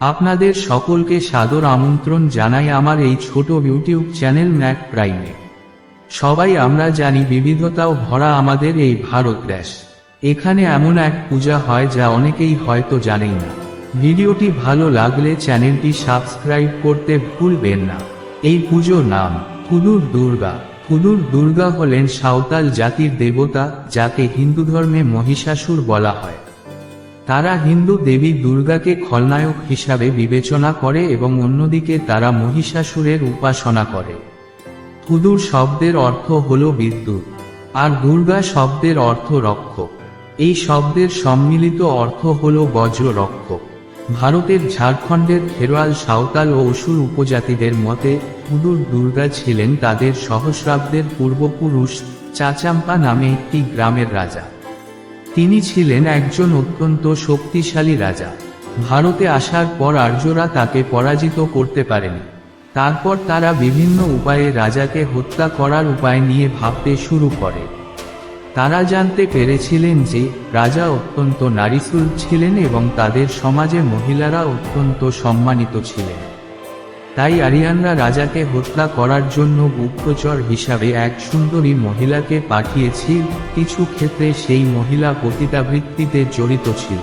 আপনাদের সকলকে সাদর আমন্ত্রণ জানাই আমার এই ছোট ইউটিউব চ্যানেল ম্যাক প্রাইমে। সবাই আমরা জানি বিবিধতাও ভরা আমাদের এই ভারত দেশ। এখানে এমন এক পূজা হয় যা অনেকেই হয়তো জানেই না। ভিডিওটি ভালো লাগলে চ্যানেলটি সাবস্ক্রাইব করতে ভুলবেন না। এই পুজোর নাম কুলুর দুর্গা। কুলুর দুর্গা হলেন সাঁওতাল জাতির দেবতা, যাকে হিন্দু ধর্মে মহিষাসুর বলা হয়। তারা হিন্দু দেবী দুর্গাকে খলনায়ক হিসাবে বিবেচনা করে এবং অন্যদিকে তারা মহিষাসুরের উপাসনা করে। হুদুর শব্দের অর্থ হল বিদ্যুৎ, আর দুর্গা শব্দের অর্থ রক্ষক। এই শব্দের সম্মিলিত অর্থ হল বজ্র রক্ষক ভারতের ঝাড়খণ্ডের খেরোয়াল সাঁওতাল ও অসুর উপজাতিদের মতে হুদুর দুর্গা ছিলেন তাদের সহস্রাব্দের পূর্বপুরুষ চাচাম্পা নামে একটি গ্রামের রাজা। তিনি ছিলেন একজন অত্যন্ত শক্তিশালী রাজা। ভারতে আসার পর আর্যরা তাকে পরাজিত করতে পারেনি। তারপর তারা বিভিন্ন উপায়ে রাজাকে হত্যা করার উপায় নিয়ে ভাবতে শুরু করে। তারা জানতে পেরেছিলেন যে, রাজা অত্যন্ত নারীসুল ছিলেন এবং তাদের সমাজে মহিলারা অত্যন্ত সম্মানিত ছিলেন। তাই আরিয়ানরা রাজাকে হত্যা করার জন্য গুপ্তচর হিসাবে এক সুন্দরী মহিলাকে পাঠিয়েছিল। কিছু ক্ষেত্রে সেই মহিলা পতিতাবৃত্তিতে জড়িত ছিল।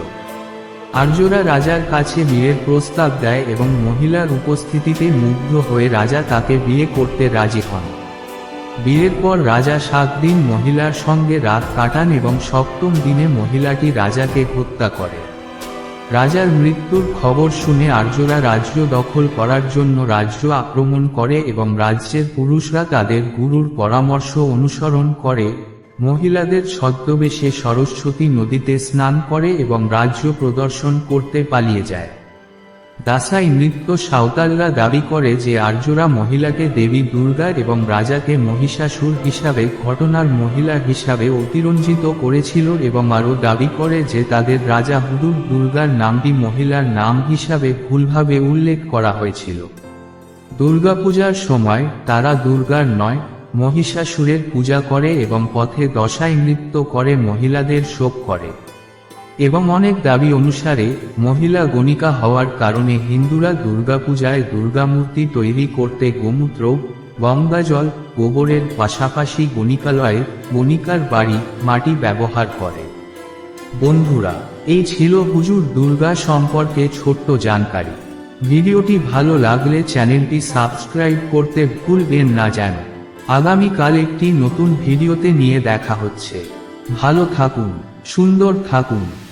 আর্যরা রাজার কাছে বিয়ের প্রস্তাব দেয় এবং মহিলার উপস্থিতিতে মুগ্ধ হয়ে রাজা তাকে বিয়ে করতে রাজি হন। বিয়ের পর রাজা সাত দিন মহিলার সঙ্গে রাত কাটান এবং সপ্তম দিনে মহিলাটি রাজাকে হত্যা করে। রাজার মৃত্যুর খবর শুনে আর্যরা রাজ্য দখল করার জন্য রাজ্য আক্রমণ করে এবং রাজ্যের পুরুষরা তাদের গুরুর পরামর্শ অনুসরণ করে। মহিলাদের ছদ্মবেশে সরস্বতী নদীতে স্নান করে এবং রাজ্য প্রদর্শন করতে পালিয়ে যায়। দাসাই নৃত্য সাঁওতালরা দাবি করে যে আর্যরা মহিলাকে দেবী দুর্গা এবং রাজাকে মহিষাসুর হিসাবে ঘটনার মহিলা হিসাবে অতিরঞ্জিত করেছিল এবং আরও দাবি করে যে তাদের রাজা হুদুর দুর্গার নামটি মহিলার নাম হিসাবে ভুলভাবে উল্লেখ করা হয়েছিল। দুর্গাপূজার সময় তারা দুর্গার নয়, মহিষাসুরের পূজা করে এবং পথে দশাই নৃত্য করে মহিলাদের শোক করে। এবং অনেক দাবি অনুসারে মহিলা গণিকা হওয়ার কারণে হিন্দুরা দুর্গাপূজায় দুর্গামূর্তি তৈরি করতে গোমূত্র গঙ্গাজল গোবরের পাশাপাশি গণিকালয়ে গণিকার বাড়ি, মাটি ব্যবহার করে। বন্ধুরা, এই ছিল হুজুর দুর্গা সম্পর্কে ছোট্ট জানকারি। ভিডিওটি ভালো লাগলে চ্যানেলটি সাবস্ক্রাইব করতে ভুলবেন না যেন। আগামীকাল একটি নতুন ভিডিওতে নিয়ে দেখা হচ্ছে। ভালো থাকুন, সুন্দর থাকুন।